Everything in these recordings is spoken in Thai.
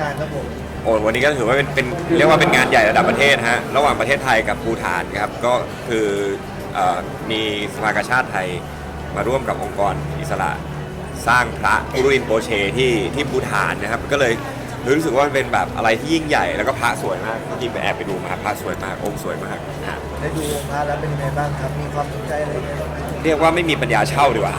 งานครับผมโอ้วันนี้ก็ถือว่าเป็นเป็นเรียกว่าเป็นงานใหญ่ระดับประเทศฮะระหว่างประเทศไทยกับภูฐานครับก็คือเอ่อมีสภากาชาติไทยมาร่วมกับองค์กรอิสระสร้างพระอุรุอินโปเชที่ที่ภูฐานนะครับ ก็เลยรู้สึกว่ามันเป็นแบบอะไรที่ยิ่งใหญ่แล้วก็พระสวยมากจริงๆไปแอบไปดูมาพระสวยมากองค์สวยมากนะฮะ ได้ดูองค์พระแล้วเป็นยังไงบ้างครับ มีความสนใจอะไรไหมครับ เรียกว่าไม่มีปัญญาเช่าดีกว่า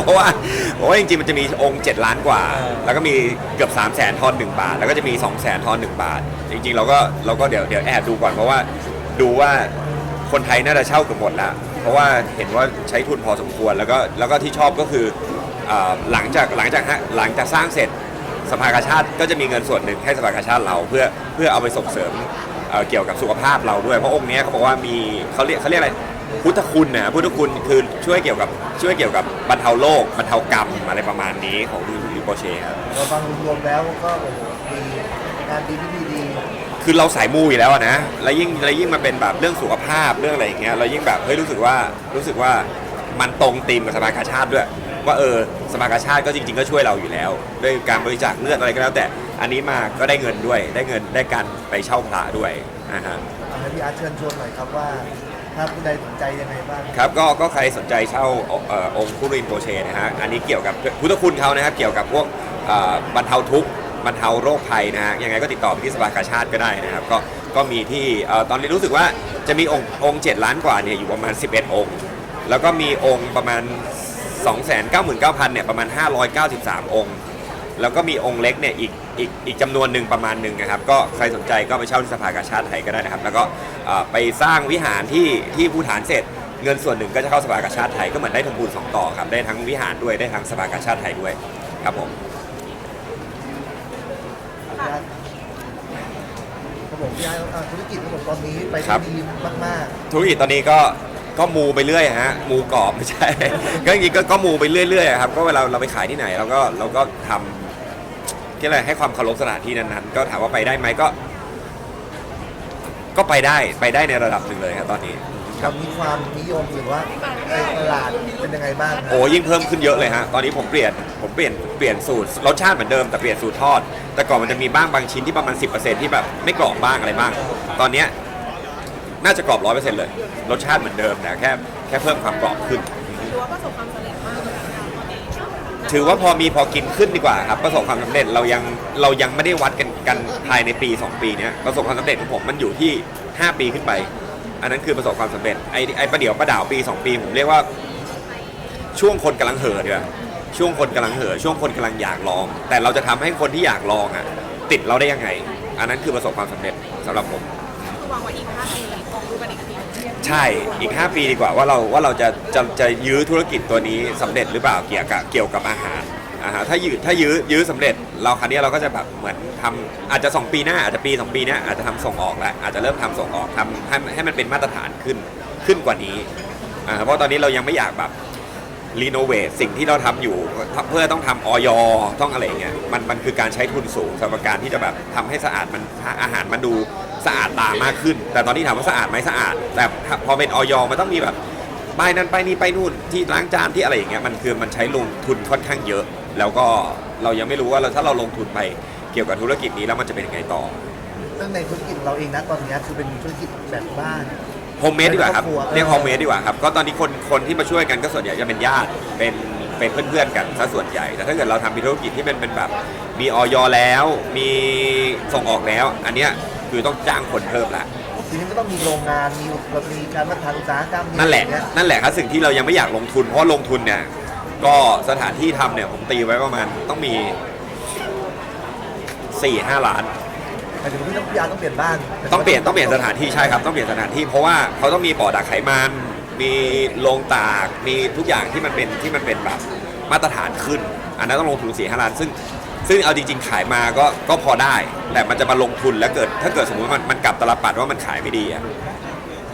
เพราะว่าเพราะว่าจริงๆมันจะมีองค์ 7 ล้านกว่า แล้วก็มีเกือบ 3 0 0แสนทอน1บาท แล้วก็จะมี 2 0 0แสนทอน1บาท จริง ๆ เราก็เราก็เดี๋ยวเดี๋ยวแอบดูก่อนเพราะว่าดูว่าคนไทยน่าจะเช่าเกือบหมดแล้ว เพราะว่าเห็นว่าใช้ทุนพอสมควรแล้วก็แล้วก็ที่ชอบก็คือเอ่อหลังจากหลังจากฮะหลังจากสร้างเสร็จสภากาชาติก็จะมีเงินส่วนหนึ่งให้สภากาชาติเราเพื่อเพื่อเอาไปส่งเสริมเอ่อเกี่ยวกับสุขภาพเราด้วยเพราะองค์เนี้ยเขาบอกว่ามีเขาเรียกเขาเรียกอะไร พุทธคุณนะพุทธคุณคือช่วยเกี่ยวกับช่วยเกี่ยวกับบรรเทาโรคบรรเทากรรมอะไรประมาณนี้ของดูริโปเช่ครับเราฟังรวมๆแล้วก็โอ้โหดีงานดีที่ดีดีคือเราสายมูอยู่แล้วอะนะแล้วยิ่งแล้วยิ่งมาเป็นแบบเรื่องสุขภาพเรื่องอะไรอย่างเงี้ยเรายิ่งแบบเฮ้ยรู้สึกว่ารู้สึกว่ามันตรงธีมกับสภากาชาติด้วย ว่าเออสภากาชาติก็จริง ๆ ก็ช่วยเราอยู่แล้ว ด้วยการบริจาคเลือดอะไรก็แล้ว แต่อันนี้มาก็ได้เงินด้วยได้เงินได้การไปเช่าพระด้วยนะฮะเอาให้พี่อาร์ตเชิญชวนหน่อยครับว่า ถ้าผู้ใดสนใจยังไงบ้าง ครับก็ก็ใครสนใจเช่าเอ่อองค์คุรินโปเชนะฮะอันนี้เกี่ยวกับพุทธคุณเขานะครับเกี่ยวกับพวกเอ่อบรรเทาทุกข์บรรเทาโรคภัยนะฮะยังไงก็ติดต่อไปที่สภากาชาติก็ได้นะครับก็ก็มีที่เอ่อตอนนี้รู้สึกว่าจะมีองค์องค์7ล้านกว่าเนี่ยอยู่ประมาณ 11 องค์ แล้วก็มีองค์ประมาณ 299,000เนี่ยประมาณ 593 องค์ แล้วก็มีองค์เล็กเนี่ยอีก อีกอีกจำนวนหนึ่งประมาณหนึ่งนะครับ ก็ใครสนใจก็ไปเช่าที่สภากาชาติไทยก็ได้นะครับ แล้วก็เอ่อไปสร้างวิหารที่ที่ภูฐานเสร็จ เงินส่วนหนึ่งก็จะเข้าสภากาชาติไทยก็เหมือนได้ทำบุญสองต่อครับได้ทั้งวิหารด้วยได้ทั้งสภากาชาติไทยด้วยครับผมพี่อาร์ตครับผมพี่อาร์ตอ่าธุรกิจของผมตอนนี้ไปครัได้บดีมากธุรกิจตอนนี้ก็ก็มูไปเรื่อยฮะมูกรอบไม่ใช่ ก็จริงๆก็ก็มูไปเรื่อยๆครับก็เวลาเราไปขายที่ไหนเราก็เราก็ทำ ที่อะไรให้ความเคารพสถานที่นั้นๆ ก็ถามว่าไปได้ไหมก็ ก็ไปได้ไปได้ในระดับหนึ่งเลยครับตอนนี้ๆครับมีความนิยมหรือว่าในตลาดเป็นยังไงบ้างครับโอ้ยิ่งเพิ่มขึ้นเยอะเลยฮะ ตอนนี้ผมเปลี่ยน ผมเปลี่ยน เปลี่ยนสูตร รสชาติเหมือนเดิมแต่เปลี่ยนสูตรทอด แต่ก่อนมันจะมีบ้างบางชิ้นที่ประมาณ 10%ที่แบบไม่กรอบบ้างอะไรบ้าง ตอนเนี้ยน่าจะกรอบ 100%เลย รสชาติเหมือนเดิมแต่แค่แค่เพิ่มความกรอบขึ้น ถือว่าประสบความสำเร็จมากเลยนะคะตอนนี้ ถือว่าพอมีพอกินขึ้นดีกว่าครับประสบความสำเร็จเรายังเรายังไม่ได้วัดกันกันภายในปี 2 ปีเนี้ยประสบความสำเร็จของผมมันอยู่ที่ 5 ปีขึ้นไป อันนั้นคือประสบความสำเร็จไอ้ไอ้ประเดี๋ยวประดาวปี 2 ปี ผมเรียกว่า ช่วงคนกำลังเห่อดีกว่าช่วงคนกำลังเห่อช่วงคนกำลังอยากลอง แต่เราจะทำให้คนที่อยากลองอะติดเราได้ยังไง อันนั้นคือประสบความสำเร็จสำหรับผม วางไว้อีก5ปีออกดูกันอีกที ใช่อีก 5 ปีดีกว่าว่าเราว่าเราจะจะจะยื้อธุรกิจตัวนี้สำเร็จหรือเปล่าเกี่ยวกับเกี่ยวกับอาหารอาหาถ้ายื้อถ้ายื้อยื้อสำเร็จ เราครั้นี้เราก็จะแบบเหมือนทำอาจจะ 2 ปีหน้าอาจจะปี 2 ปีเนี้ยอาจจะทำส่งออกแล้วอาจจะเริ่มทำส่งออกทำให้ให้มันเป็นมาตรฐานขึ้นขึ้นกว่านี้อ่าเพราะตอนนี้เรายังไม่อยากแบบ รีโนเวทสิ่งที่เราทำอยู่เพื่อต้องทำออยต้องอะไรอย่างเงี้ยมันมันคือการใช้ทุนสูงสำหรับการที่จะแบบทำให้สะอาดมันอาหารมันดู สะอาดตามากขึ้น แต่ตอนนี้ถามว่าสะอาดไหมสะอาด แต่พอเป็นออยมันต้องมีแบบป้ายนั้นป้ายนี้ไปนู่นที่ล้างจานที่อะไรอย่างเงี้ยมันคือมันใช้ลงทุนค่อนข้างเยอะ แล้วก็เรายังไม่รู้ว่าเราถ้าเราลงทุนไปเกี่ยวกับธุรกิจนี้แล้วมันจะเป็นยังไงต่อ ซึ่งในธุรกิจของเราเองนะตอนนี้คือเป็นธุรกิจแบบบ้าน โฮมเมดดีกว่าครับเป็นครอบครัวเรียกโฮมเมดดีกว่าครับ ก็ตอนนี้คนคนที่มาช่วยกันก็ส่วนใหญ่จะเป็นญาติ เป็นเป็นเพื่อนๆกันซะส่วนใหญ่ แต่ถ้าเกิดเราทำเป็นธุรกิจที่เป็นเป็นแบบมีออยแล้ว มีส่งออกแล้ว อันเนี้ย คือต้องจ้างคนเพิ่มละทีนี้ก็ต้องมีโรงงาน มีแบบมีการพัฒนาอุตสาหกรรมมีนั่นแหละอไรเงี้ยนั่นแหละครับสิ่งที่เรายังไม่อยากลงทุน เพราะลงทุนเนี่ย ก็สถานที่ทำเนี่ยผมตีไว้ประมาณต้องมี4ี่ห้าล้านหมายถึงพี่ต้องพี่อาร์ตต้องเปลี่ยนบ้านต้องเปลี่ยนต้องเปลี่ยนสถานที่ใช่ครับต้องเปลี่ยนสถานที่เพราะว่าเขาต้องมีบ่อดักไขมัน มีโรงตาก มีทุกอย่างที่มันเป็นที่มันเป็นแบบมาตรฐานขึ้น อันนั้นต้องลงทุนสี่ห้าล้านซึ่ง ซึ่งเอาจริง ๆ ขายมาก็ก็พอได้ แต่มันจะมาลงทุนแล้วเกิด ถ้าเกิดสมมติมันมันกลับตลปัดว่ามันขายไม่ดีอะ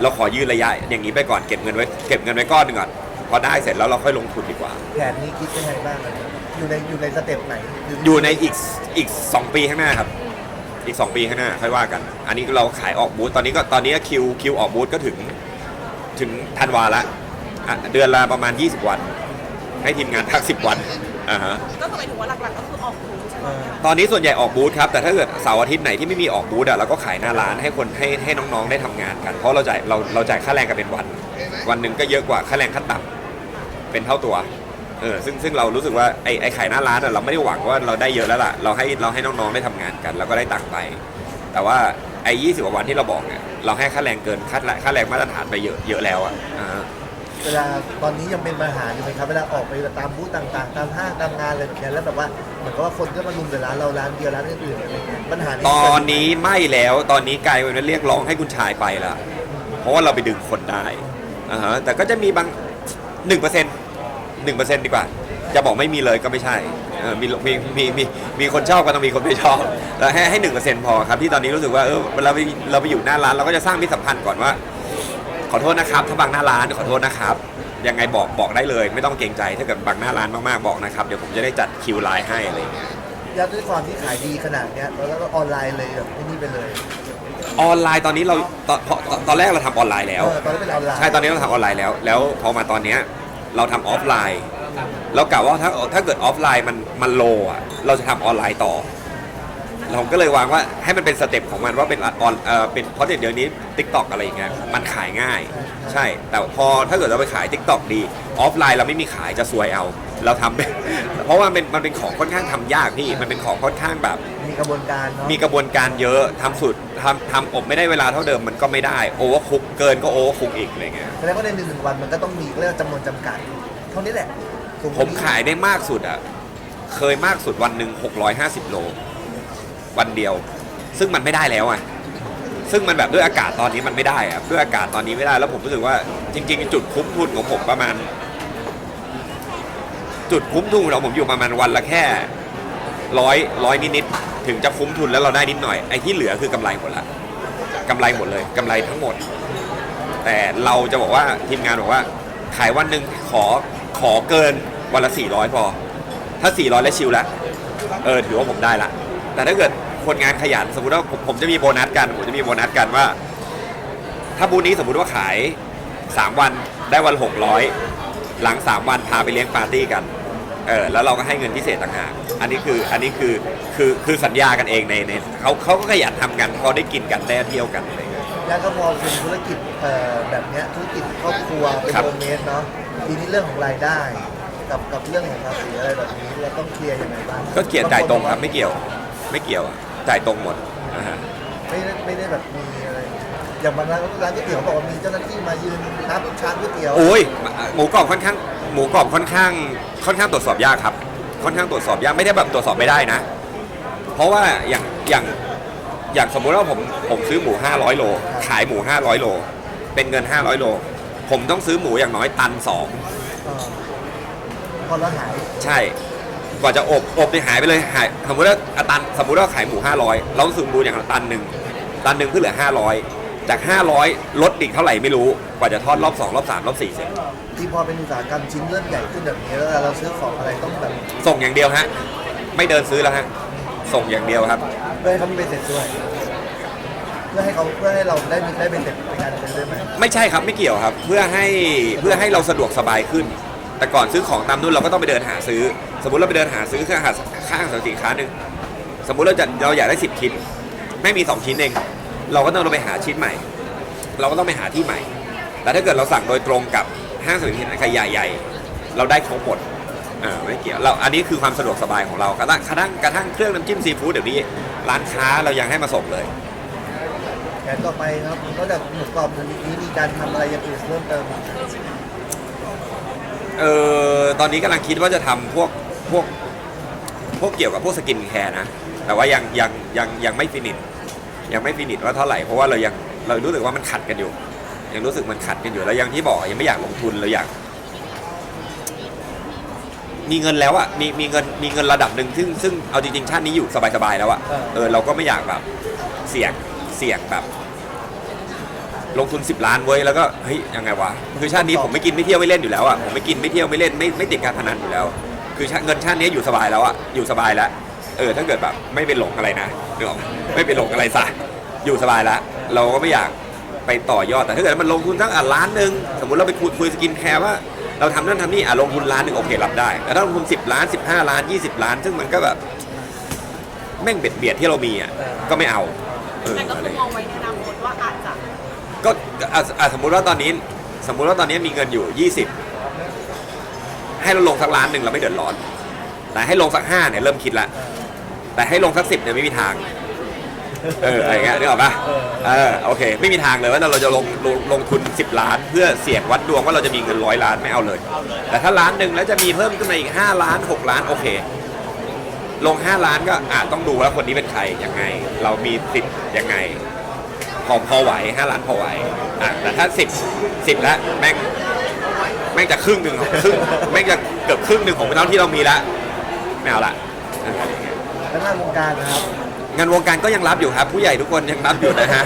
เราขอยืดระยะอย่างนี้ไปก่อนเก็บเงินไว้เก็บเงินไว้ก้อนหนึ่งก่อนพอได้เสร็จแล้วเราค่อยลงทุนดีกว่า แผนนี้คิดยังไงบ้างครับอยู่ในอยู่ในสเต็ปไหนคือยู่ในอีกอีกสองปีข้างหน้าครับ อีก 2 ปีข้างหน้าค่อยว่ากัน อันนี้เราขายออกบูธตอนนี้ก็ตอนนี้คิวคิวออกบูธก็ถึงถึงธันวาละอะเดือนละประมาณ 20 วัน ให้ทีมงานพัก 10 วัน อ่าฮะ ก็คือหมายถึงว่าหลักๆก็คือออกบูธใช่ไหมคะตอนนี้ส่วนใหญ่ออกบูธครับ แต่ถ้าเกิดเสาร์อาทิตย์ไหนที่ไม่มีออกบูธอะเราก็ขายหน้าร้านให้คนให้ให้น้องๆได้ทำงานกัน เพราะเราจ่ายเราเราจ่ายค่าแรงกันเป็นวัน วันหนึ่งก็เยอะกว่าค่าแรงขั้นต่ำเป็นเท่าตัวเออซึ่งซึ่งเรารู้สึกว่าไอ้ไอ้ขายหน้าร้านอะเราไม่ได้หวังว่าเราได้เยอะแล้วล่ะเราให้เราให้น้องๆได้ทำงานกัน แล้วก็ได้ตังค์ไป แต่ว่าไอ้ยี่สิบกว่าวันที่เราบอกเนี่ยเราให้ค่าแรงเกินค่าค่าแรงมาตรฐานไปเยอะเยอะแล้วอะอ่าฮะ เวลาตอนนี้ยังเป็นปัญหาอยู่ไหมครับเวลาออกไปตามบูธต่างๆ ตามห้างตามงานอะไรแบบเนี้ยแล้วแบบว่าเหมือนกับว่าคนก็มารุมแต่ร้านเราร้านเดียวร้านอื่นๆอะไรเงี้ยปัญหานี้ตอนนี้ไม่แล้วตอนนี้กลายเป็นเรียกร้องให้คุณชายไปละเพราะว่าเราไปดึงคนได้อ่าฮะแต่ก็จะมีบางหนึ่งเปอร์เซ็นต์หนึ่งเปอร์เซ็นต์ดีกว่า จะบอกไม่มีเลยก็ไม่ใช่เออมีมีมีมีมีคนชอบก็ต้องมีคนไม่ชอบแล้วให้ให้หนึ่งเปอร์เซ็นต์พอครับที่ตอนนี้รู้สึกว่าเออเวลาไปเราไปอยู่หน้าร้านเราก็จะสร้างมิตรสัมพันธ์ก่อนว่า ขอโทษนะครับ ถ้าบางหน้าร้านขอโทษนะครับ ยังไงบอกบอกได้เลย ไม่ต้องเกรงใจถ้าเกิดบางหน้าร้านมากๆบอกนะครับ เดี๋ยวผมจะได้จัดคิวไลน์ให้อะไรอย่างเงี้ยยาด้วยความที่ขายดีขนาดเนี้ยแล้วก็ออนไลน์เลยแบบไอ้นี่ไปเลย ออนไลน์ตอนนี้เราตอนพอตอนตอนแรกเราทำออนไลน์แล้ว เออตอนนี้เป็นออนไลน์ใช่ตอนนี้เราทำออนไลน์แล้ว แล้วพอมาตอนเนี้ยเราทำออฟไลน์ เรากะว่าถ้าถ้าเกิดออฟไลน์มันมันโลอะเราจะทำออนไลน์ต่อ เราก็เลยวางว่าให้มันเป็นสเต็ปของมันว่าเป็นออนเอ่อเป็นเพราะเดี๋ยวนี้ t ิ k t o k อะไรอย่างเงี้ยมันขายง่าย ใช่ แต่พอถ้าเกิดเราไปขาย t ิ k t o k ดีออฟไลน์เราไม่มีขายจะซวยเอา เราทำเป็นเพราะว่ามันเป็นมันเป็นของค่อนข้างทำยากพี่มันเป็นของค่อนข้างแบบ มีกระบวนการเนาะมีกระบวนการเยอะทำสุดทำทำอบไม่ได้เวลาเท่าเดิมมันก็ไม่ได้โอเวอร์คุกเกินก็โอเวอร์คุกอีกอะไรเงี้ยแสดงว่าในหนึ่งหนึ่งวันมันก็ต้องมีเรียกว่าจำนวนจำกัด เท่านี้แหละสูงกผว่ามนี้ขายได้มากสุดอะเคยมากสุดวันหนึ่ง650 โล วันเดียว ซึ่งมันไม่ได้แล้วอะซึ่งมันแบบด้วยอากาศตอนนี้มันไม่ได้อะด้วยอากาศตอนนี้ไม่ได้แล้วผมรู้สึกว่าจริง ๆ จุดคุ้มทุนของผมประมาณ จุดคุ้มทุนของเราผมอยู่ประมาณวันละแค่ร้อยร้อยนิดๆถึงจะคุ้มทุนแล้วเราได้นิดหน่อยไอ้ที่เหลือคือกำไรหมดละกำไรหมดเลยกำไรทั้งหมด แต่เราจะบอกว่าทีมงานบอกว่า ขายวันหนึ่งขอขอเกินวันละ400พอ ถ้า400แล้วชิลละเออถือว่าผมได้ละแต่ถ้าเกิด คนงานขยัน สมมติว่าผมผมจะมีโบนัสกันผมจะมีโบนัสกันว่า ถ้าบูธนี้สมมุติว่าขาย 3 วันได้วัน 600 หลัง 3 วันพาไปเลี้ยงปาร์ตี้กันเออแล้วเราก็ให้เงินพิเศษต่างหากอันนี้คืออันนี้คือคือคือสัญญากันเองในในเขาเขาก็ขยันทำกันเขาได้กินกันได้เที่ยวกันอะไรเงี้ย แล้วก็พอเป็นธุรกิจเอ่อแบบเนี้ยธุรกิจครอบครัวเป็นครับ โฮมเมดเนาะทีนี้เรื่องของรายได้ กับกับเรื่องของภาษีอะไรแบบนี้เราต้องเคลียร์ยังไงบ้างก็เกียรจ่ายตรงครับไม่เกี่ยว ไม่เกี่ยวอะ จ่ายตรงหมดอ่าฮะไม่ได้ไม่ได้แบบมีอะไรอย่างบางร้านร้านก๋วยเตี๋ยวบอกว่ามีเจ้าหน้าที่มายืนนับชามก๋วยเตี๋ยวโอ้ยหมูกรอบค่อนข้างหมูกรอบค่อนข้างค่อนข้างตรวจสอบยากครับ ค่อนข้างตรวจสอบยากไม่ได้แบบตรวจสอบไม่ได้นะ เพราะว่าอย่างอย่างอย่างสมมุติว่าผมผมซื้อหมู 500 โล ขายหมู 500 โล เป็นเงิน 500 โล ผมต้องซื้อหมูอย่างน้อยตันสองเออพอแล้วหาย ใช่ กว่าจะอบอบเนี่ยหายไปเลยหายสมมติว่าอะตันสมมติว่าขายหมู 500 เราต้องซื้อหมูอย่างละตันหนึ่งตันหนึ่งเพื่อเหลือ 500 จาก 500 ลดอีกเท่าไหร่ไม่รู้กว่าจะทอดรอบ 2 รอบ 3 รอบ 4 เสร็จ ที่พอเป็นอุตสาหกรรมชิ้นเริ่มใหญ่ขึ้นแบบนี้แล้วเราซื้อของอะไรต้องแบบส่งอย่างเดียวฮะ ไม่เดินซื้อแล้วฮะ ส่งอย่างเดียวครับ เพื่อให้เขามีเป็นเสร็จด้วย เพื่อให้เขาเพื่อให้เราได้มีได้เป็นเสร็จในการซื้อด้วยไหมไม่ใช่ครับไม่เกี่ยวครับ เพื่อให้เพื่อให้เราสะดวกสบายขึ้น แต่ก่อนซื้อของตามนู่นเราก็ต้องไปเดินหาซื้อ สมมุติเราไปเดินหาซื้อเครื่องหาข้างสินค้าหนึ่งสมมุติเราจะเราอยากได้สิบชิ้นไม่มีสองชิ้นเอง เราก็ต้องไปหาชิ้นใหม่ เราก็ต้องไปหาที่ใหม่ แต่ถ้าเกิดเราสั่งโดยตรงกับห้างสรรพสินค้าใหญ่ๆเราได้ครบหมดอ่าไม่เกี่ยวเราอันนี้คือความสะดวกสบายของเรากระทั่งกระทั่งกระทั่งเครื่องน้ำจิ้มซีฟู้ดเดี๋ยวนี้ ร้านค้าเรายังให้มาส่งเลย แผนต่อไปครับนอกจากหมูกรอบนี้มีการทำอะไรอย่างอื่นเพิ่มเติม เออตอนนี้กำลังคิดว่าจะทำพวกพวกพวกเกี่ยวกับพวกสกินแคร์นะ แต่ว่ายังยังยังยังไม่ฟินิชยังไม่ฟินิชว่าเท่าไหร่เพราะว่าเรายังเรารู้สึกว่ามันขัดกันอยู่ ยังรู้สึกมันขัดกันอยู่แล้วยังที่บอกยังไม่อยากลงทุนเราอยาก มีเงินแล้วอะมีมีเงินมีเงินระดับหนึ่งซึ่งซึ่งเอาจริงๆชาตินี้อยู่สบายๆแล้วอะเออเราก็ไม่อยากแบบเสี่ยงเสี่ยงแบบ ลงทุน 10 ล้านเว้ยแล้วก็เฮ้ยยังไงวะคือชาตินี้ผมไม่กินไม่เที่ยวไม่เล่นอยู่แล้วอะผมไม่กินไม่เที่ยวไม่เล่นไม่ไม่ติดการพนันอยู่แล้ว คือชาเงินชาตินี้อยู่สบายแล้วอะอยู่สบายแล้วเออถ้าเกิดแบบไม่ไปหลงอะไรนะนึกออกไหมไม่ไปหลงอะไรซะอยู่สบายแล้วเราก็ไม่อยากไปต่อยอดแต่ถ้าเกิดมันลงทุนทั้งอะล้านหนึ่งสมมุติเราไปคุยคุยสกินแคร์ว่าเราทำนั่นทำนี่อะลงทุนล้านหนึ่งโอเครับได้แต่ถ้าลงทุนสิบล้านสิบห้าล้านยี่สิบล้าน ซึ่งมันก็แบบแม่งเบียดเบียดที่เรามีอะก็ไม่เอาเออแต่ก็อะไรคือมองไว้ในอนาคตว่าอาจจะ ก็อะอะสมมุติว่าตอนนี้ สมมุติว่าตอนนี้มีเงินอยู่ 20 ให้เราลงสักล้านหนึ่งเราไม่เดือดร้อน แต่ให้ลงสักห้าเนี่ยเริ่มคิดละ แต่ให้ลงสักสิบเนี่ยไม่มีทาง เอออะไรเงี้ยนึกออกปะเออโอเค ไม่มีทางเลยว่าเราจะลงลงลงทุน 10 ล้าน เพื่อเสี่ยงวัดดวงว่าเราจะมีเงินร้อยล้านไม่เอาเลย แต่ถ้าล้านหนึ่งแล้วจะมีเพิ่มขึ้นมาอีก 5 ล้าน 6 ล้านโอเค ลง 5 ล้านก็อาจต้องดูว่าคนนี้เป็นใครยังไง เรามีสิทธิ์ยังไง พอพอไหว5ล้านพอไหวอะแต่ถ้า10 10แล้วแม่งแม่งจะครึ่งหนึ่งของครึ่งแม่งจะเกือบครึ่งหนึ่งของเท่าที่เรามีละไม่เอาละเออแล้วงานวงการนะครับ งานวงการก็ยังรับอยู่ครับ ผู้ใหญ่ทุกคนยังรับอยู่นะฮะ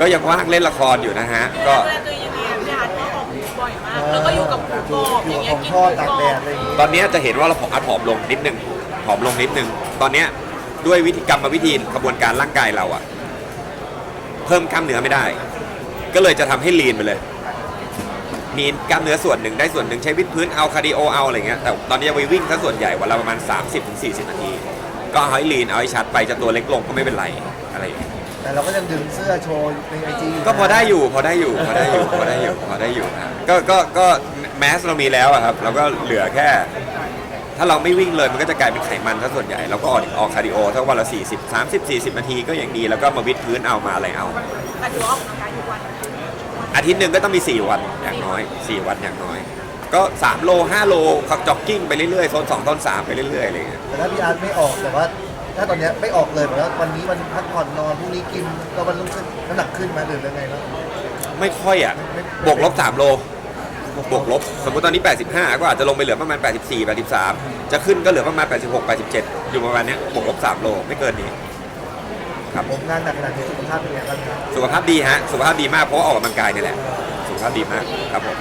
ก็ยังว่างเล่นละครอยู่นะฮะก็ดูแลตัวเองยังไงพี่อาร์ตก็ออกบ่อยมาก แล้วก็อยู่กับหมูกรอบอย่างเงี้ยกินหทอมูดกรตากอบแดดอะไรอย่างงี้ตอนเนี้ยจะเห็นว่าเราผอมอัดผอมลงนิดนึงผอมลงนิดนึง ตอนเนี้ยด้วยวิธีกรรมวิธีกระบวนการร่างกายเราอะ เพิ่มกล้ามเนื้อไม่ได้ ก็เลยจะทำให้ลีนไปเลย มีกล้ามเนื้อส่วนหนึ่งได้ส่วนหนึ่งใช้วิดพื้นเอาคาร์ดิโอเอาอะไรเงี้ยแต่ตอนนี้จะไปวิ่งซะส่วนใหญ่วันละประมาณ 30-40 นาที ก็เอาให้ลีนเอาให้ชัดไปจะตัวเล็กลงก็ไม่เป็นไรอะไรอย่างเงี้ย แต่เราก็ยังดึงเสื้อโชว์ในไอจีก็พอได้อยู่พอได้อยู่พอได้อยู่พอได้อยู่พอได้อยู่ครับก็ก็ก็แมสเรามีแล้วอะครับเราก็เหลือแค่ ถ้าเราไม่วิ่งเลยมันก็จะกลายเป็นไขมันถ้าส่วนใหญ่เราก็ออกออกคาร์ดิโอทั้งวันละ 40 30 40 นาทีก็อย่างดีแล้วก็มาวิดพื้นเอามาอะไรเอา แต่ถือว่าออกกำลังกายทุกวันอาทิตย์หนึ่งก็ต้องมี 4 วันอย่างน้อย 4 วันอย่างน้อย ก็ 3 โล 5 โลขับจ็อกกิ้งไปเรื่อยๆโซน2โซน3ไปเรื่อยๆอะไรอย่างเงี้ยแต่ถ้าพี่อาร์ตไม่ออกแต่ว่าถ้าตอนเนี้ยไม่ออกเลยแบบว่าวันนี้มันพักผ่อนนอนพรุ่งนี้กินแล้ววันรุ่งขึ้นน้ำหนักขึ้นมาหรือยังไงเนาะไม่ค่อยอะบวกลบ3โล บวกลบสมมติตอนนี้ 85 ก็อาจจะลงไปเหลือประมาณ 84 83 จะขึ้นก็เหลือประมาณ 86 87 อยู่ประมาณเนี้ยบวกลบ 3 โลไม่เกินนี้ครับผมงานหนักขนาดนี้สุขภาพเป็นไงบ้างครับสุขภาพดีฮะสุขภาพดีมากเพราะว่าออกกำลังกายนี่แหละ สุขภาพดีมากครับผม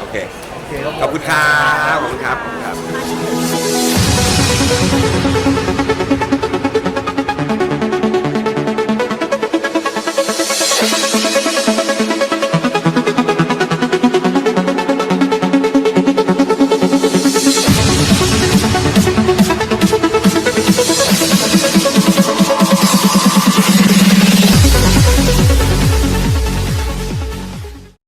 โอเคโอเคครับผมขอบคุณครับขอบคุณครับขอบคุณครับ